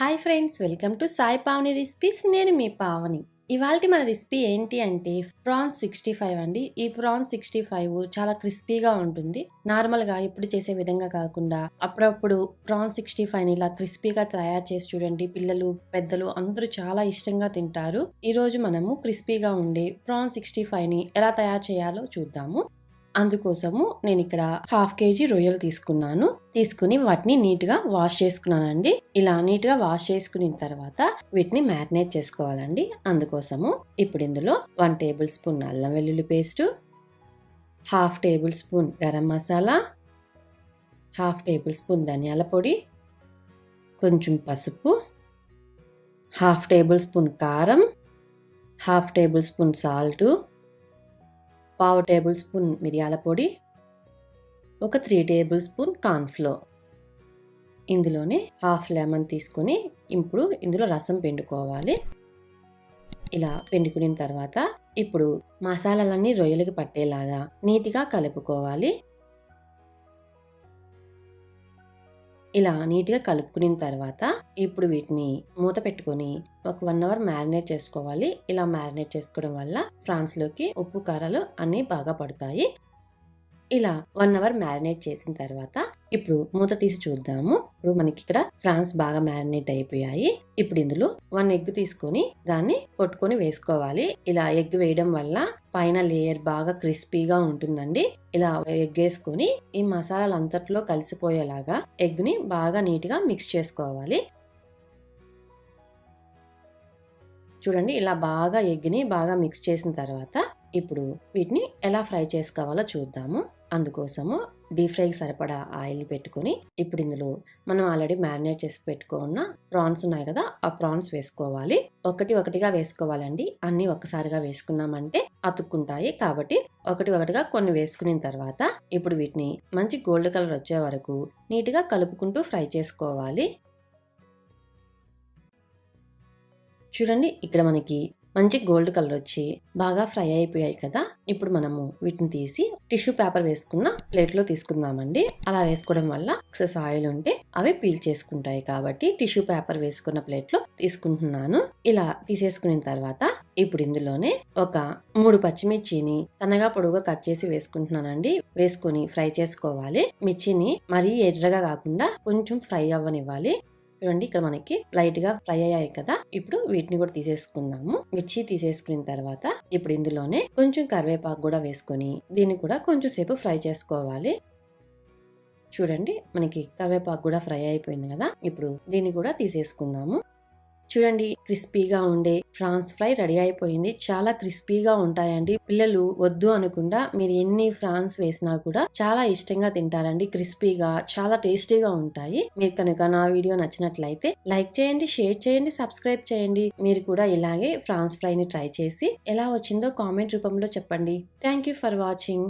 Hi friends welcome to Sai Pavani recipes నేను మీ పావని. ఇవాళ మన రెసిపీ ఏంటి అంటే ప్రాన్స్ సిక్స్టీ ఫైవ్ అండి. ఈ ప్రాన్స్ సిక్స్టీ ఫైవ్ చాలా క్రిస్పీగా ఉంటుంది. నార్మల్గా ఎప్పుడు చేసే విధంగా కాకుండా అప్పుడప్పుడు ప్రాన్స్ సిక్స్టీ ఫైవ్ ఇలా క్రిస్పీగా తయారు చేసి చూడండి. పిల్లలు పెద్దలు అందరూ చాలా ఇష్టంగా తింటారు. ఈరోజు మనము క్రిస్పీగా ఉండే ప్రాన్స్ సిక్స్టీ ఫైవ్ని ఎలా తయారు చేయాలో చూద్దాము. అందుకోసము నేను ఇక్కడ హాఫ్ కేజీ రొయ్యలు తీసుకున్నాను. తీసుకుని వాటిని నీట్గా వాష్ చేసుకున్నానండి. ఇలా నీట్గా వాష్ చేసుకున్న తర్వాత వీటిని మ్యారినేట్ చేసుకోవాలండి. అందుకోసము ఇప్పుడు ఇందులో వన్ టేబుల్ స్పూన్ అల్లం వెల్లుల్లి paste half tablespoon garam masala half tablespoon ధనియాల పొడి కొంచెం పసుపు హాఫ్ టేబుల్ స్పూన్ కారం హాఫ్ టేబుల్ స్పూన్ సాల్టు పావు టేబుల్ స్పూన్ మిరియాల పొడి ఒక త్రీ టేబుల్ స్పూన్ కార్న్ఫ్లోర్ ఇందులోనే హాఫ్ లెమన్ తీసుకొని ఇప్పుడు ఇందులో రసం పిండుకోవాలి. ఇలా పిండుకున్న తర్వాత ఇప్పుడు మసాలాలన్నీ రొయ్యలకి పట్టేలాగా నీట్గా కలుపుకోవాలి. ఇలా నీట్గా కలుపుకున్న తర్వాత ఇప్పుడు వీటిని మూత పెట్టుకొని ఒక వన్ అవర్ మ్యారినేట్ చేసుకోవాలి. ఇలా మ్యారినేట్ చేసుకోవడం వల్ల ఫ్రాన్స్లోకి ఉప్పు కారాలు అన్నీ బాగా పడతాయి. ఇలా వన్ అవర్ మ్యారినేట్ చేసిన తర్వాత ఇప్పుడు మూత తీసి చూద్దాము. ఇప్పుడు మనకి ఇక్కడ ఫ్రాన్స్ బాగా మ్యారినేట్ అయిపోయాయి. ఇప్పుడు ఇందులో వన్ ఎగ్ తీసుకొని దాన్ని కొట్టుకొని వేసుకోవాలి. ఇలా ఎగ్ వేయడం వల్ల పైన లేయర్ బాగా క్రిస్పీగా ఉంటుందండి. ఇలా ఎగ్ వేసుకొని ఈ మసాలాలు అంతట్లో కలిసిపోయేలాగా ఎగ్ని బాగా నీట్గా మిక్స్ చేసుకోవాలి. చూడండి ఇలా బాగా ఎగ్ని బాగా మిక్స్ చేసిన తర్వాత ఇప్పుడు వీటిని ఎలా ఫ్రై చేసుకోవాలో చూద్దాము. అందుకోసము డీప్ ఫ్రైకి సరిపడా ఆయిల్ పెట్టుకొని ఇప్పుడు ఇందులో మనం ఆల్రెడీ మ్యారినేట్ చేసి పెట్టుకున్న ప్రాన్స్ ఉన్నాయి కదా ఆ ప్రాన్స్ వేసుకోవాలి. ఒకటి ఒకటిగా వేసుకోవాలండి. అన్ని ఒక్కసారిగా వేసుకున్నామంటే అతుక్కుంటాయి. కాబట్టి ఒకటి ఒకటిగా కొన్ని వేసుకున్న తర్వాత ఇప్పుడు వీటిని మంచి గోల్డ్ కలర్ వచ్చే వరకు నీట్గా కలుపుకుంటూ ఫ్రై చేసుకోవాలి. చూడండి ఇక్కడ మనకి మంచి గోల్డ్ కలర్ వచ్చి బాగా ఫ్రై అయిపోయాయి కదా. ఇప్పుడు మనము వీటిని తీసి టిష్యూ పేపర్ వేసుకున్న ప్లేట్లో తీసుకుందామండి. అలా వేసుకోవడం వల్ల ఎక్సెస్ ఆయిల్ ఉంటే అవి పీల్ చేసుకుంటాయి కాబట్టి టిష్యూ పేపర్ వేసుకున్న ప్లేట్లో తీసుకుంటున్నాను. ఇలా తీసేసుకున్న తర్వాత ఇప్పుడు ఇందులోనే ఒక మూడు పచ్చిమిర్చిని సన్నగా పొడుగా కట్ చేసి వేసుకుంటున్నానండి. వేసుకొని ఫ్రై చేసుకోవాలి. మిర్చిని మరీ ఎర్రగా కాకుండా కొంచెం ఫ్రై అవ్వనివ్వాలి. చూడండి ఇక్కడ మనకి లైట్గా ఫ్రై అయ్యాయి కదా. ఇప్పుడు వీటిని కూడా తీసేసుకుందాము. మిర్చి తీసేసుకున్న తర్వాత ఇప్పుడు ఇందులోనే కొంచెం కరివేపాకు కూడా వేసుకొని దీన్ని కూడా కొంచెం సేపు ఫ్రై చేసుకోవాలి. చూడండి మనకి కరివేపాకు కూడా ఫ్రై అయిపోయింది కదా. ఇప్పుడు దీన్ని కూడా తీసేసుకుందాము. చూడండి క్రిస్పీగా ఉండే ఫ్రాన్స్ ఫ్రై రెడీ అయిపోయింది. చాలా క్రిస్పీగా ఉంటాయండి. పిల్లలు వద్దు అనకుండా మీరు ఎన్ని ఫ్రాన్స్ వేసినా కూడా చాలా ఇష్టంగా తింటారండి. క్రిస్పీగా చాలా టేస్టీగా ఉంటాయి. మీరు కనుక నా వీడియో నచ్చినట్లయితే లైక్ చేయండి షేర్ చేయండి సబ్స్క్రైబ్ చేయండి. మీరు కూడా ఇలాగే ఫ్రాన్స్ ఫ్రై ని ట్రై చేసి ఎలా వచ్చిందో కామెంట్ రూపంలో చెప్పండి. Thank you for watching.